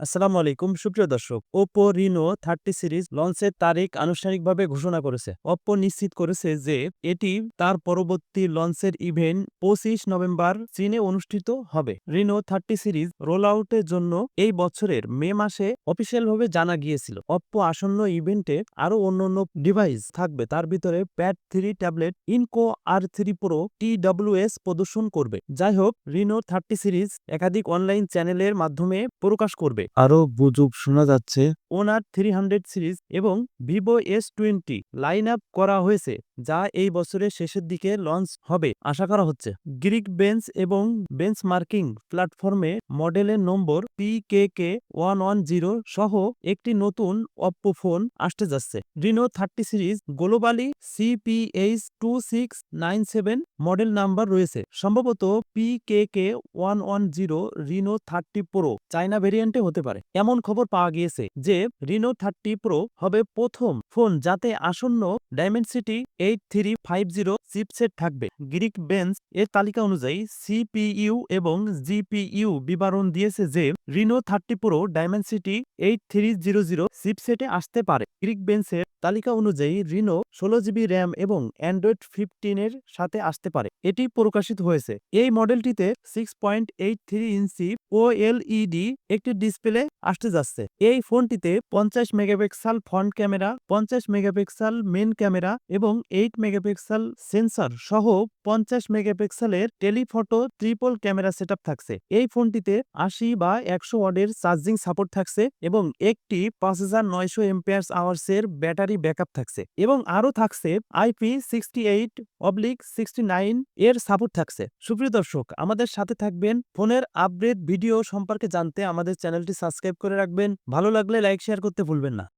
আসসালামু আলাইকুম। সুপ্রিয় দর্শক ওপো রিনো থার্টি সিরিজ লঞ্চের তারিখ আনুষ্ঠানিকভাবে ঘোষণা করেছে। ওপো নিশ্চিত করেছে যে এটি তার পরবর্তী লঞ্চের ইভেন্ট পঁচিশ নভেম্বর চীনে অনুষ্ঠিত হবে। রিনো থার্টি সিরিজ রোল আউটের জন্য এই বছরের মে মাসে অফিসিয়ালভাবে জানা গিয়েছিল। ওপো আসন্ন ইভেন্টে আরও অন্যান্য ডিভাইস থাকবে। তার ভিতরে প্যাড থ্রি ট্যাবলেট ইনকো আর থ্রি প্রো টি প্রদর্শন করবে। যাই হোক রিনো থার্টি সিরিজ একাধিক অনলাইন চ্যানেলের মাধ্যমে প্রকাশ করবে। আরও গুজব শোনা যাচ্ছে। ওনার থ্রি হান্ড্রেড সিরিজ এবং Vivo S twenty line up করা হয়েছে, যা এই বছরের শেষের দিকে লঞ্চ হবে, আশা করা হচ্ছে। গ্রিক বেঞ্চ এবং বেঞ্চ মার্কিং প্ল্যাটফর্মে মডেলের number P K K one one zero সহ একটি নতুন অপ্পো ফোন আসতে যাচ্ছে। Reno thirty series globally CPH two six nine seven model number রয়েছে। সম্ভবত P K K one one zero Reno thirty pro China ভেরিয়েন্টে হতে পারে। এমন খবর পাওয়া গিয়েছে যে রিনো থার্টি প্রো হবে প্রথম ফোন যাতে আসন্ন Dimensity eight three five zero chipset থাকবে। গ্রিক বেঞ্চ এর তালিকা অনুযায়ী সিপিইউ এবং জিপিইউ বিবরণ দিয়েছে যে Reno thirty pro Dimensity eight three zero zero চিপসেটে আসতে পারে। গ্রিক বেঞ্চের তালিকা অনুযায়ী রিনো ষোলো জিবি র্যাম এবং অ্যান্ড্রয়েড ফিফটিনের সাথে আসতে পারে। এটি প্রকাশিত হয়েছে। এই মডেলটিতে six point eight three inch OLED একটি ডিসপ্লে আসতে যাচ্ছে। এই ফোনটিতে পঞ্চাশ মেগাপিক্সেল ফ্রন্ট ক্যামেরা, পঞ্চাশ মেগাপিক্সেল মেন ক্যামেরা এবং এইট মেগাপিক্সেল সেন্সর সহ পঞ্চাশ মেগাপিক্সেলের টেলিফটো ট্রিপল ক্যামেরা সেটআপ থাকছে। এই ফোনটিতে আশি বা একশো ওয়ার্ডের চার্জিং সাপোর্ট থাকছে এবং একটি পাঁচ হাজার নয়শো এমপিয়ার্স আওয়ার্সের ব্যাটারি ব্যাকআপ থাকছে এবং আরও থাকছে IP sixty eight oblique sixty nine এর সাপোর্ট থাকছে। সুপ্রিয় দর্শক, আমাদের সাথে থাকবেন ফোনের আপডেট ভিডিও সম্পর্কে জানতে আমাদের চ্যানেলটি সাবস্ক্রাইব করে রাখবেন। ভালো লাগলে লাইক, শেয়ার করতে ভুলবেন না।